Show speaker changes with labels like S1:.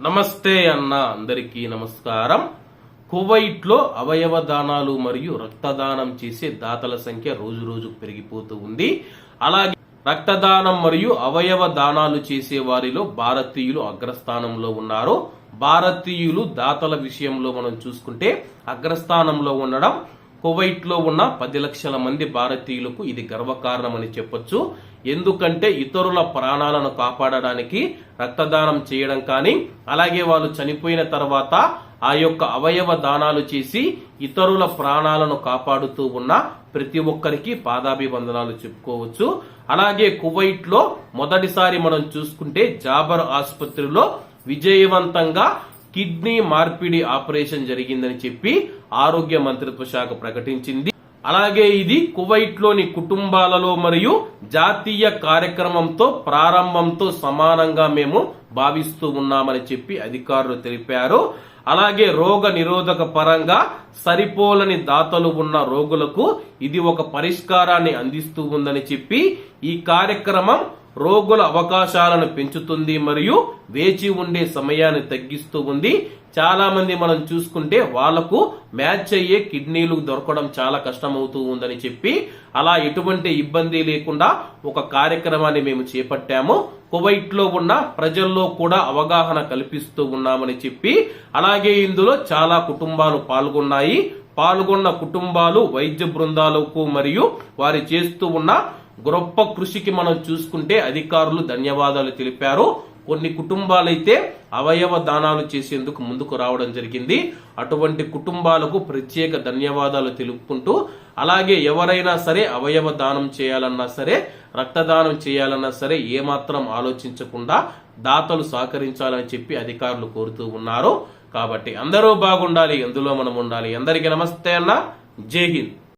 S1: నమస్తే అన్న అందరికీ నమస్కారం. కువైట్లో అవయవ దానాలు మరియు రక్తదానం చేసే దాతల సంఖ్య రోజు రోజు పెరిగిపోతూ ఉంది. అలాగే రక్తదానం మరియు అవయవ దానాలు చేసే వారిలో భారతీయులు అగ్రస్థానంలో ఉన్నారు. భారతీయులు దాతల విషయంలో మనం చూసుకుంటే అగ్రస్థానంలో ఉండడం కువైట్లో ఉన్న పది లక్షల మంది భారతీయులకు ఇది గర్వకారణమని చెప్పొచ్చు. ఎందుకంటే ఇతరుల ప్రాణాలను కాపాడడానికి రక్తదానం చేయడం కానీ అలాగే వాళ్ళు చనిపోయిన తర్వాత ఆ యొక్క అవయవ దానాలు చేసి ఇతరుల ప్రాణాలను కాపాడుతూ ఉన్న ప్రతి ఒక్కరికి పాదాభివందనాలు చెప్పుకోవచ్చు. అలాగే కువైట్లో మొదటిసారి మనం చూసుకుంటే జాబర్ ఆసుపత్రిలో విజయవంతంగా కిడ్నీ మార్పిడి ఆపరేషన్ జరిగిందని చెప్పి ఆరోగ్య మంత్రిత్వ శాఖ ప్రకటించింది. అలాగే ఇది కువైట్లోని కుటుంబాలలో మరియు జాతీయ కార్యక్రమంతో ప్రారంభంతో సమానంగా మేము భావిస్తూ ఉన్నామని చెప్పి అధికారులు తెలిపారు. అలాగే రోగ నిరోధక పరంగా సరిపోలని దాతలు ఉన్న రోగులకు ఇది ఒక పరిష్కారాన్ని అందిస్తూ ఉందని చెప్పి ఈ కార్యక్రమం రోగుల అవకాశాలను పెంచుతుంది మరియు వేచి ఉండే సమయాన్ని తగ్గిస్తూ ఉంది. చాలా మంది మనం చూసుకుంటే వాళ్ళకు మ్యాచ్ అయ్యే కిడ్నీలు దొరకడం చాలా కష్టమవుతూ ఉందని చెప్పి అలా ఎటువంటి ఇబ్బంది లేకుండా ఒక కార్యక్రమాన్ని మేము చేపట్టాము. కువైట్లో ఉన్న ప్రజల్లో కూడా అవగాహన కల్పిస్తూ ఉన్నామని చెప్పి అలాగే ఇందులో చాలా కుటుంబాలు పాల్గొన్నాయి. పాల్గొన్న కుటుంబాలు వైద్య బృందాలకు మరియు వారి చేస్తూ ఉన్న గొప్ప కృషికి మనం చూసుకుంటే అధికారులు ధన్యవాదాలు తెలిపారు. కొన్ని కుటుంబాలైతే అవయవ దానాలు చేసేందుకు ముందుకు రావడం జరిగింది. అటువంటి కుటుంబాలకు ప్రత్యేక ధన్యవాదాలు తెలుపుకుంటూ అలాగే ఎవరైనా సరే అవయవ దానం చేయాలన్నా సరే రక్తదానం చేయాలన్నా సరే ఏమాత్రం ఆలోచించకుండా దాతలు సహకరించాలని చెప్పి అధికారులు కోరుతూ ఉన్నారు. కాబట్టి అందరూ బాగుండాలి ఎందులో మనం ఉండాలి. అందరికీ నమస్తే అన్న. జై హింద్.